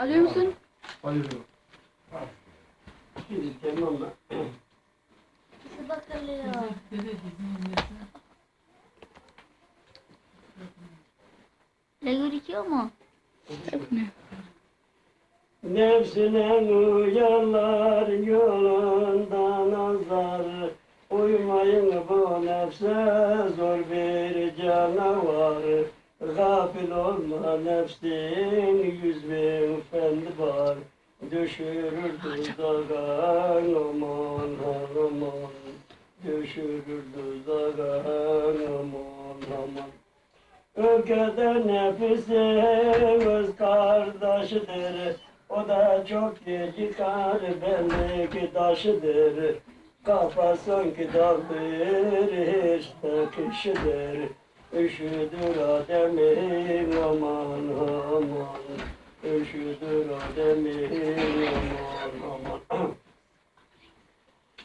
Alıyor musun? Alıyorum. Şimdi mı? Nasıl bakılıyor? Lego dikiyor mu? Nefsine uyanlar yolundan azar Uymayın bu nefse zor bir canavar Gafil olma nefsin yüz bin fendi var Düşürür tuzağa aman aman Düşürür tuzağa aman aman Ökede nefisi öz kardeşidir. O da çok gecikar benlik taşıdır. Kafasın ki daldır hiç takışıdır. Üşüdür ademin aman aman. Üşüdür ademin aman aman.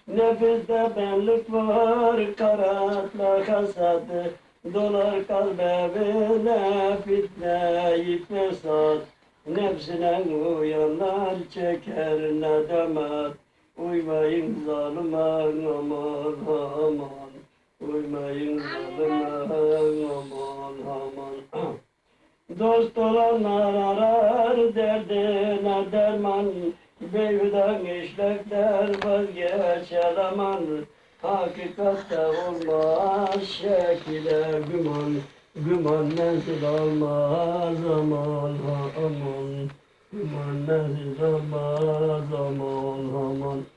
Nefiste benlik var, karatla kasadı. Dolar kalbine fitne fesat. Nefsine uyanlar çeker nedamet. Uymayın zalime aman aman. Uymayın zalime aman aman. Dost olanlar arar derdine derman. Beyhudan işlekler vazgeçer aman. Hakikatte olmaz şekile güman. Güman menzil almaz aman aman. Güman menzil almaz aman aman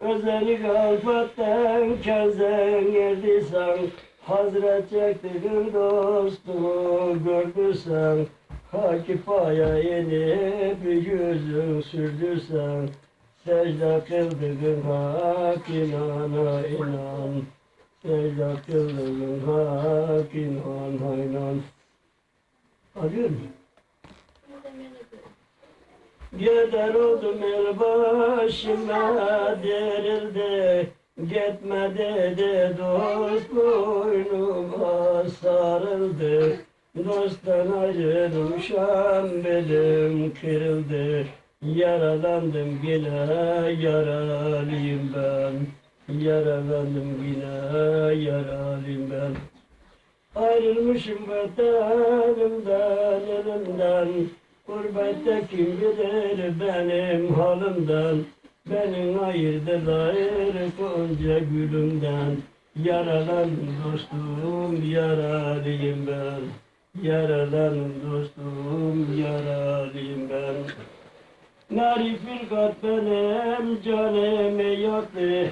Özellik alfatten kenzen yediysen Hazret çektiğin dostumu gördüysen Hakifaya inip yüzün sürdürsen Secde kıldığın hak inana inan. Secde kıldığın hak inan Arıyor mu? Gider oldum el başıma derildi Gitme dedi dost boynuma sarıldı. Dosttan ayrılmışam belim kırıldı. Yaralandım yine yaralıyım ben. Yaralandım yine yaralıyım ben. Ayrılmışım vatanımdan elimden Gurbette kim bilir benim halimden Beni ayırdılar gonca gülümden. Yaralandım dostum yaralıyım ben. Yaralandım dostum yaralıyım ben. Nari firkat benim canımı yaktı.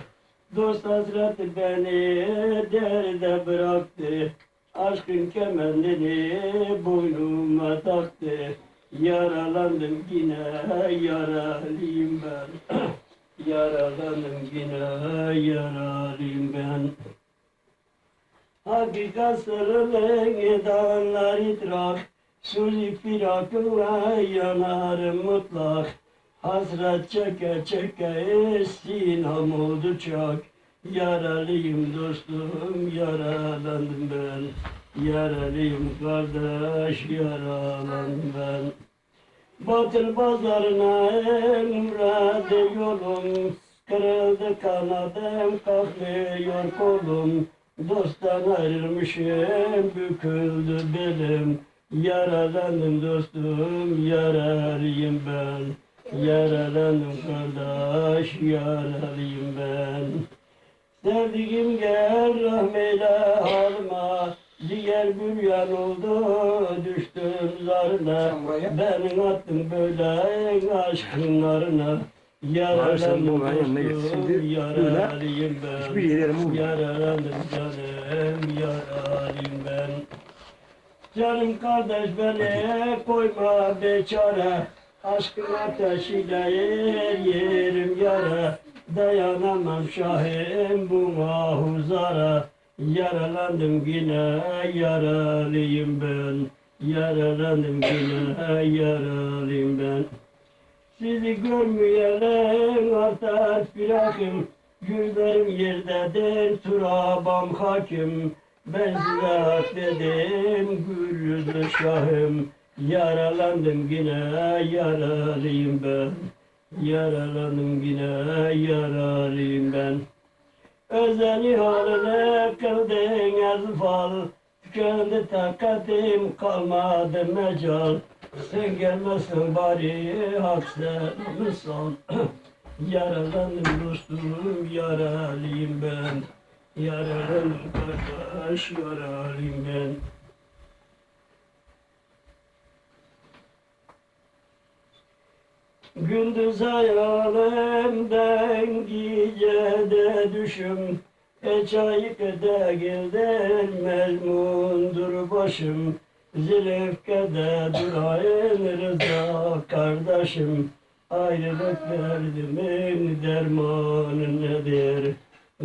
Dost hasreti beni derde bıraktı. Aşkın kemendini boynuma taktı Yaralandım yine yaralıyım ben. Yaralandım yine yaralıyım ben. Hakikat sırrının dağlar idrak Suzi firakına yanarım mutlak. Hasret çeke çeke sinam oldu çok Yaralıyım dostum yaralandım ben Yaralıyım kardeş yaralandım ben. Batıl pazarına emrede yolum. Kırıldı kanadım kalkmıyor kolum. Dosttan ayrılmışım büküldü belim Yaralandım dostum yaralıyım ben. Yaralandım kardeş yaralıyım ben. Sevdiğim gel rahmeyle halma Diğer büryan oldu düştüm zarına. Benim attım böyle aşkın narına. Yaralandım dostum yaralıyım ben. Yaralandım canım yaralıyım ben. Canım kardeş beni koyma beçare. Aşkın ateşiyle yer yerim yara. Dayanamam şahim bu mahuzara Yaralandım yine yaralıyım ben. Yaralandım yine yaralıyım ben. Sizi görmeyelim artar firakım Güllerim yerdedir turabam hakim. Ben size hak dedim gül yüzlü şahım. Yaralandım yine yaralıyım ben. Yaralandım yine yaralıyım ben Özeni haline kıldın ezfal Tükendi takatim kalmadı mecal. Sen gelmezsen bari hak sen misal Yaralandım dostum yaralıyım ben. Yaralandım kardeş yaralıyım ben Gündüz hayalimden gecede düşüm Eçayık'da gilden mezmundur başım Zilifke'de durayın rıza kardeşim Ayrılık derdimin dermanı nedir?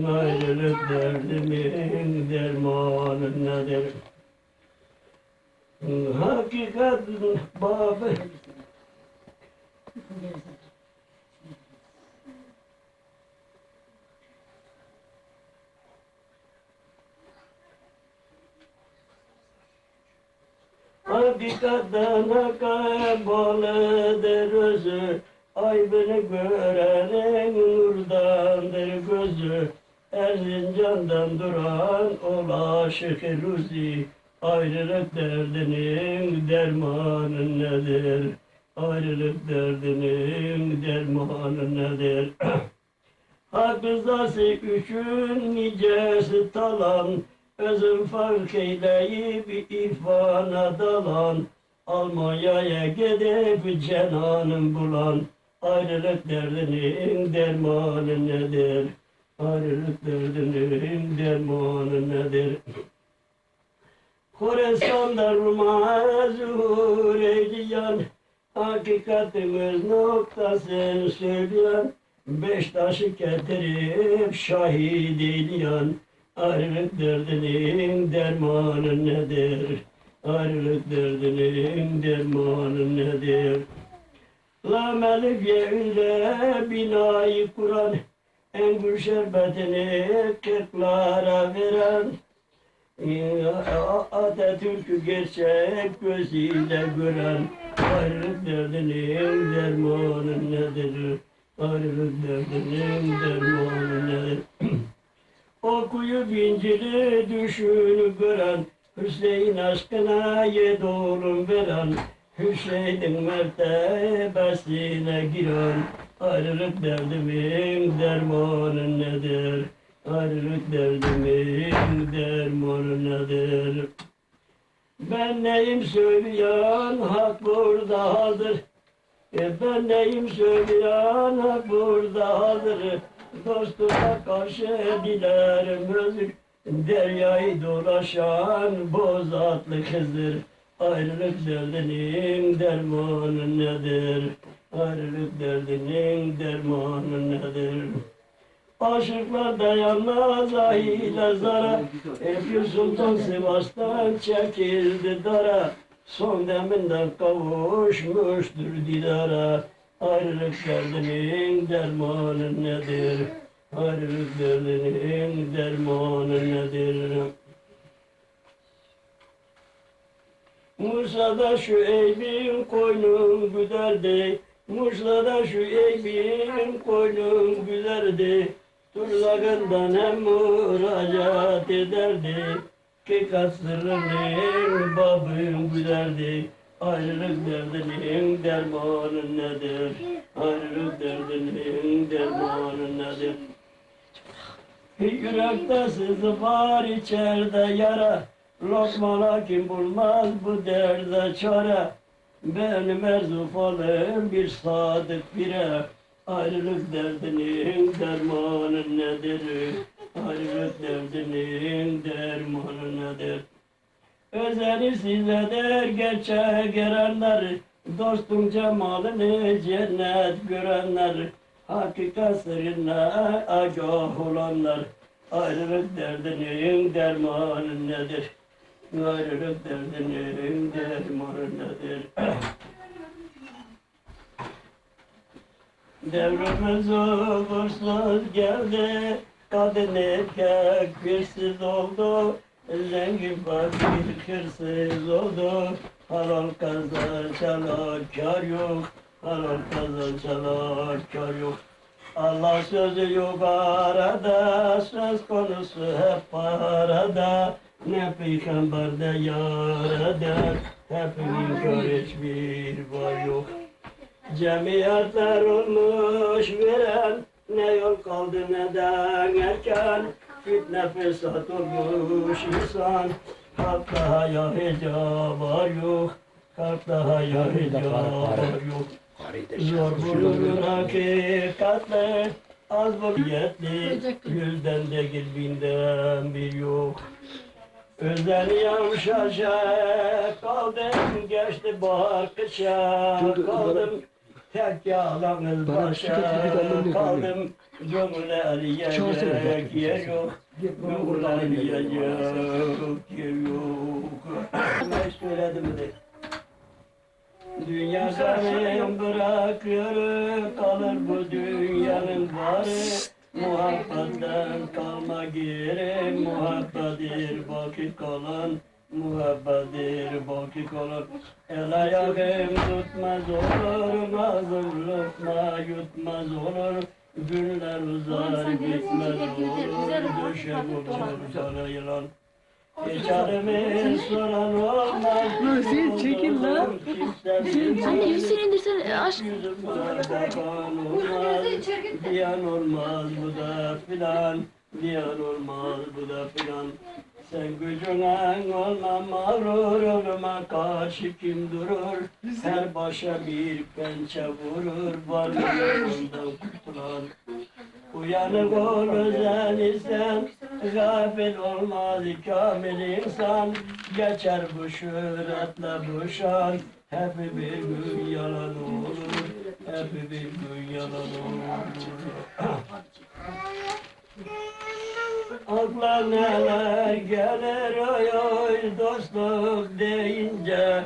Ayrılık derdimin dermanı nedir? Hakikat babı Hakikaten kaybolur özü Ay beni görenin nurdandır gözü Erzincan'dan duran ol aşık Ruzi Ayrılık derdinin dermanı nedir? Ayrılık derdinin dermanı nedir? Hak rızası üçün nicesi talan Özüm fark eyleyip ifana dalan Almanya'ya gidip cenanım bulan Ayrılık derdinin dermanı nedir? Ayrılık derdinin dermanı nedir? Horasan'da Rum'a zuhur eyleyen Hakikatimiz noktasını söyleyen Beş taşı getirip şahit eyleyen Ayrılık derdinin dermanı nedir? Ayrılık derdinin dermanı nedir? La melif yerinde binayı kuran Engür şerbetini kırklara veren Atatürk'ü gerçek gözüyle gören Ayrılık derdinin dermanı nedir? Ayrılık derdinin dermanı nedir? Okuyup İncil'i düşünü gören Hüseyin aşkına yedi oğlum veren Hüseyin'in mertebesine giren Ayrılık derdimin dermanı nedir? Ayrılık derdimin dermanı nedir? Ben neyim söyleyen hak buradadır. E ben neyim söyleyen hak buradadır. Dostuma karşı dilerim özür. Deryayı dolaşan boz atlı kızdır. Ayrılık derdinin dermanı nedir? Ayrılık derdinin dermanı nedir? Aşıklar dayanmaz ahile zara. Eyüp Sultan Sivas'tan çekildi dara. Son deminden kavuşmuştur didara. Ayrılık derdinin dermanı nedir? Ayrılık derdinin dermanı nedir? Musa'da şu eybin koynum güderdi Muşla'da şu eybin koynum gülerdi Turlağından hem müracaat ederdi Ki kasırının babım gülerdi Ayrılık derdinin dermanı nedir? Ayrılık derdinin dermanı nedir? Yürekte sızı var içeride yara Lokmana kim bulmaz bu derde çare Benim erzufalım bir sadık bire Ayrılık derdinin dermanı nedir? Ayrılık derdinin dermanı nedir? Özeni size der geçe gelenler Dostum cemalini cennet görenler Hakikat sırrına agah olanlar Ayrılık derdinin dermanı nedir? Ayrılık derdinin dermanı nedir? Devrimiz uğursuz geldi Kadın erkek birsiz oldu Zengin fakir hırsız oldu Halal kazansalar kar yok. Halal kazansalar kar yok. Allah sözü yok arada, söz konusu hep parada. Ne peygamber de yarada, hepinin kör hiçbir var yok. Cemiyetler olmuş veren, ne yol kaldı neden erken. Fitne fesat olmuş insan, kalpte haya var yok. Kalpte haya var yok. Zor bulunur hakikatle Az vakiyetli Yüzden değil binden bir yok Özel şaşa kaldım geçti bahar kışa kaldım tek yalanız başa kaldım. Gönüller yiyecek yer yok. Gönüller yiyecek yer yok. Ne söyledim de Dünya senin bırakıyor kalır bu dünyanın varı. Muhabbetten kalma geri muhabbedir baki kalan Muhabbedir baki kalan El ayağım tutmaz olur Nazım lokma yutmaz olur. Günler uzar bitmez olur. Düşer olur sana yılan Geçerimin soran olmaz. Hüseyin, çekil lan. Anne Hüseyin indirsene aç. Diyan olmaz bu da filan. Diyan olmaz bu da filan Sen gücüne olma mağrur Ölüme karşı kim durur? Her başa bir pençe vurur Varlığından kurtulan. Uyanık ol özel isen Gafil olmaz kamil insan. Geçer bu şöhretle bu şan Hep bir gün yalan olur Hep bir gün yalan olur Akla neler gelir oy oy dostluk deyince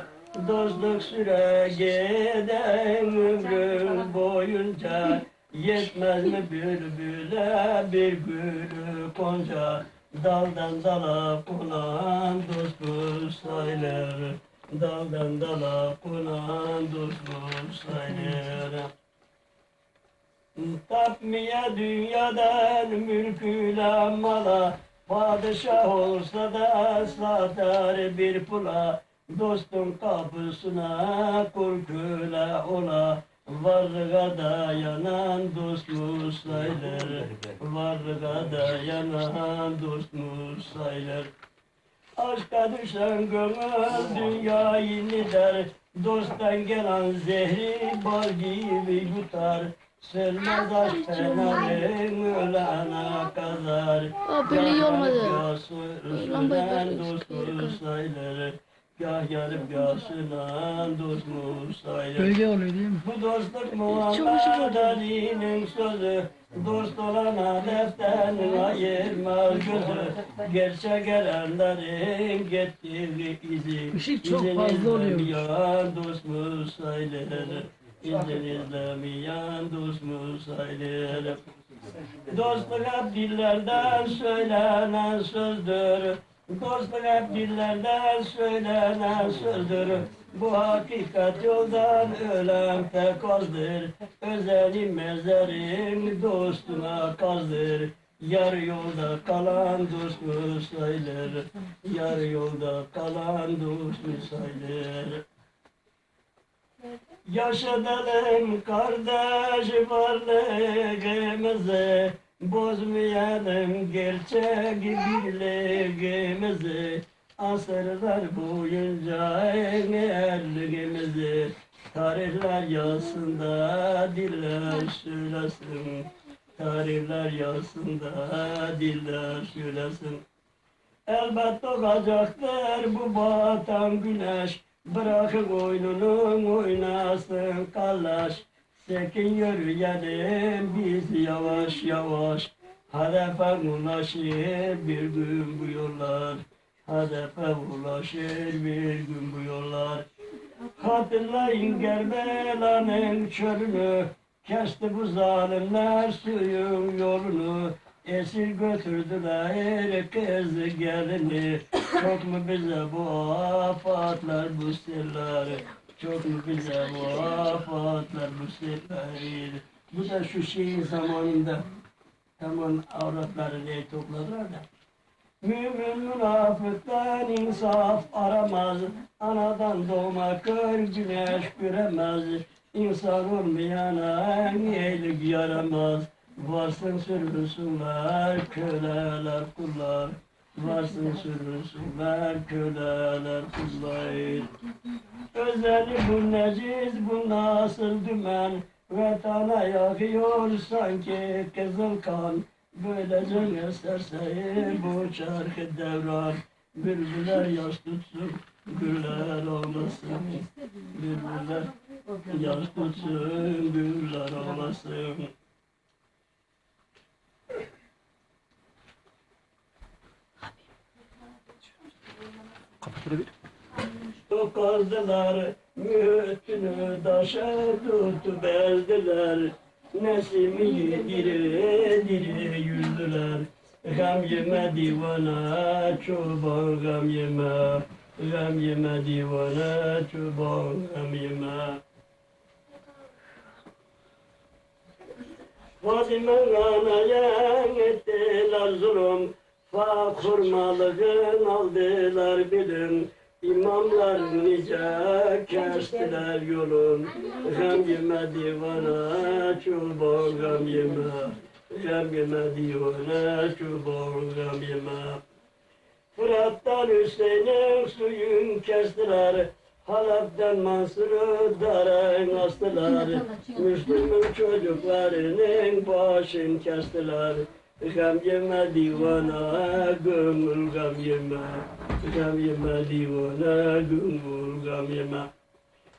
Dostluk süre giden ömrüm boyunca Yetmez mi bülbüle bir gülü konca Daldan dala konan dost bu sayılır Daldan dala konan dost bu sayılır Tapmaya dünyadan mülküyle mala Padişah olsa da satar bir pula. Dostun kapısına köle ola Varlığa dayanan dost sayılır. Varlığa dayanan dost sayılır. Aşka düşen gönül dünyayı der Dosttan gelen zehri bal gibi yutar Sönmez aşk fenerin ölene kadar Aa, böyle iyi olmadı. Lambayı böyle sayılır Gah yarım gah sınan dost mu sayılır Bölge oluyor değil mi? bu dostluk Muhammed. Ali'nin sözü Dost olana deften ayırmaz gözü Gerçek erenlerin gittiği izi Işık çok fazla oluyor. izlemeyen dost mu sayılır İzin izlemeyen dost mu sayılır Dostluk hep dillerden söylenen sözdür. Dostluk hep dillerden söylenen sözdür. Bu hakikat yoldan ölen pek azdır. Özelim mezarın dostuna kazdır. Yarı yolda kalan dost mu sayılır? Yarı yolda kalan dost mu sayılır? Yaşatalım kardeş varlığımızı Bozmayalım gerçek birliğimizi Asırlar boyunca erliğimizi Tarihler yazsında diller söylesin. Tarihler yazsında diller söylesin. Elbet doğacaktır bu batan güneş Bırakın oyununu oynasın kallaş. Sekin yürüyelim biz yavaş yavaş. Hedefe ulaşır bir gün bu yollar. Hedefe ulaşır bir gün bu yollar. Hatırlayın Gerbelan'ın çölünü Kesti bu zalimler suyun yolunu Esir götürdüler kızı gelini. Çok mu bize bu afatlar bu sırlar Çok mu bize bu afatlar bu sırlar Bu da şu şeyin zamanında Tamam avratları diye topladılar da. Mümin münafıktan insaf aramaz Anadan doğma kör güneş göremez İnsan olmayana iyilik yaramaz Varsın sürünsünler köleler kullar. Varsın sürünsünler köleler kullar. Özeli bu neciz bu nasıl dümen? Vatana yakıyor sanki kızıl kan. Böylece serseri bu çarkı devran. Bülbüller yaş tutsun güller olmasın. Bülbüller yaş tutsun güller olmasın Tokazdılar, mühtünü taşa tutup ezdiler. Nesimi diri diri yüzdüler. Gam yeme divana, çoban gam yeme. Gam yeme divana, çoban gam yeme. Fadime'nin anaya ettiler zulüm. Fa kurmalığın aldılar bilim. İmamlar nice kestiler yolun. Gam yeme divana, çoban gam yeme. Gam yeme divana, çoban gam yeme. Fırat'tan Hüseyin'in suyun kestiler. Halep'ten Mansur'u daren astılar. Müslüm'ün çocuklarının başın kestiler. Gam yeme divana, gönül gam yeme. Gam yeme divana, gönül gam yeme.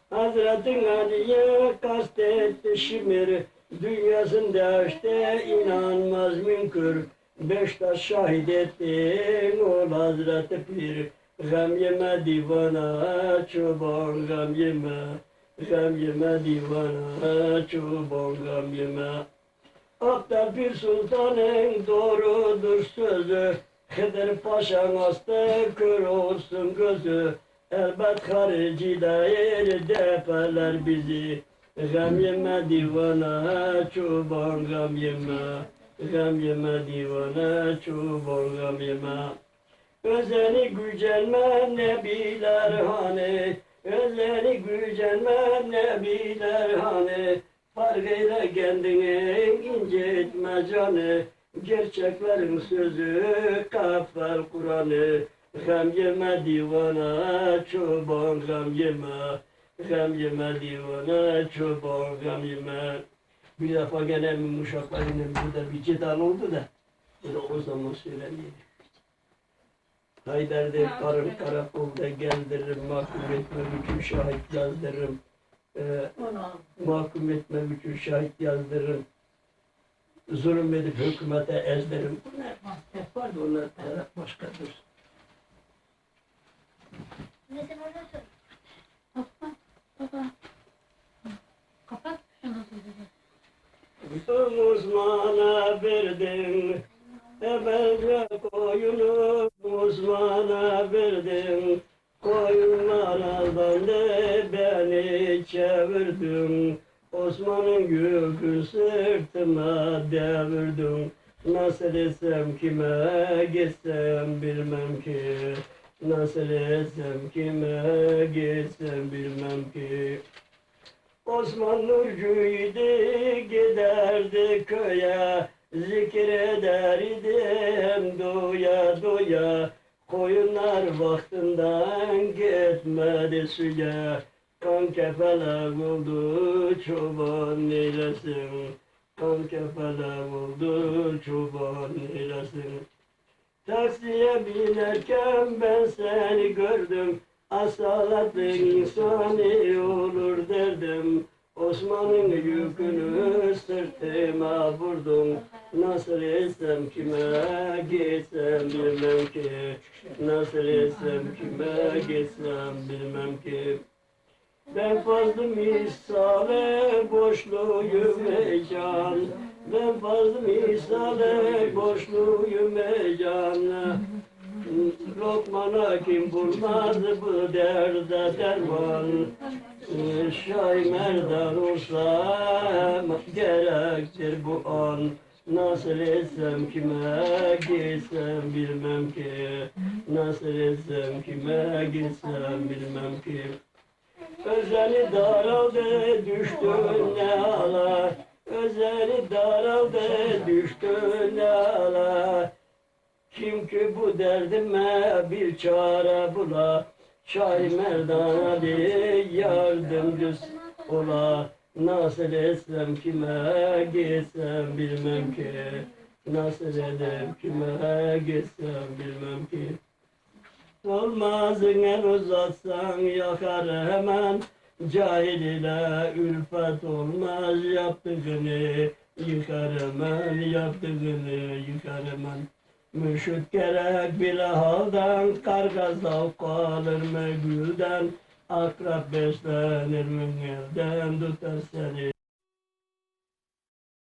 Hazretin Ali'ye kastetti şimir, dünyasında işte inanmaz münkür. Beş taş şahit ettin ol Hazreti Pir. Gam yeme divana, çoban gam yeme. Gam yeme divana, çoban gam yeme. Hatta bir sultanın doğrudur sözü. Hıdır Paşa'nın hasta kör olsun gözü. Elbet harici dair depeler bizi. Gam yeme divana, çoban gam yeme. Gam yeme divana, çoban gam yeme. Özeni gücenme nebiler hani Özeni gücenme nebiler hani Fark eyle kendini incitme canı Gerçeklerin sözü kafel Kur'an'ı. Gam yeme divana çoban gam yeme. Gam yeme divana çoban gam yeme. Bir defa gene muşaklarıyla burada bir cidal oldu da Bu da o zaman söyleniydi Haydar'da karın karakolda geldiririm, mahkum etmem için şahit yazdırırım. Ee, mahkum etmem için şahit yazdırırım. Zulüm edip hükümete ezdirim. Bunlar hep vardı, onlar taraf başkadır. Kapat. Osman'a verdim, evvelce koyunu Osman'a verdim. Koyunlar aldandı, beni çevirdim. Osman'ın yükü sırtıma devirdim. Nasıl etsem kime gitsem bilmem ki. Nasıl etsem kime gitsem bilmem ki. Osman Nurcu'ydu giderdi köye Zikrederdi hem doya doya Koyunlar vaktinden gitmedi suya Kan kefelek oldu çoban neylesin Kan kefelek oldu çoban neylesin Taksiye binerken ben seni gördüm Asaletli insani olur derdim. Osman'ın yükünü sırtıma vurdum Nasıl etsem kime gitsem bilmem ki. Nasıl etsem kime gitsem bilmem ki Ben fazla misale boşluğum heyecan Ben fazla misale boşluğum heyecanla Lokmana kim bulmaz bu derde derman. Şay merdan olsa gerektir bu an. Nasıl etsem kime gitsem bilmem ki. Nasıl etsem kime gitsem bilmem ki Özeli daraldı düştü ne ala Özeli daraldı düştü ne ala Kim ki bu derdime bir çare bula Şay Merdan Ali yardımcısı ola Nasıl etsem kime gitsem bilmem ki. Nasıl edem kime gitsem bilmem ki Olmaz el uzatsan yakar hemen. Cahil ile ülfet olmaz yaptığını Yıkar hemen yaptığını yıkar hemen. Müşük gerek bile haldan Karga zavk alır mı gülden? Akrap beslenir mi elden tutar seni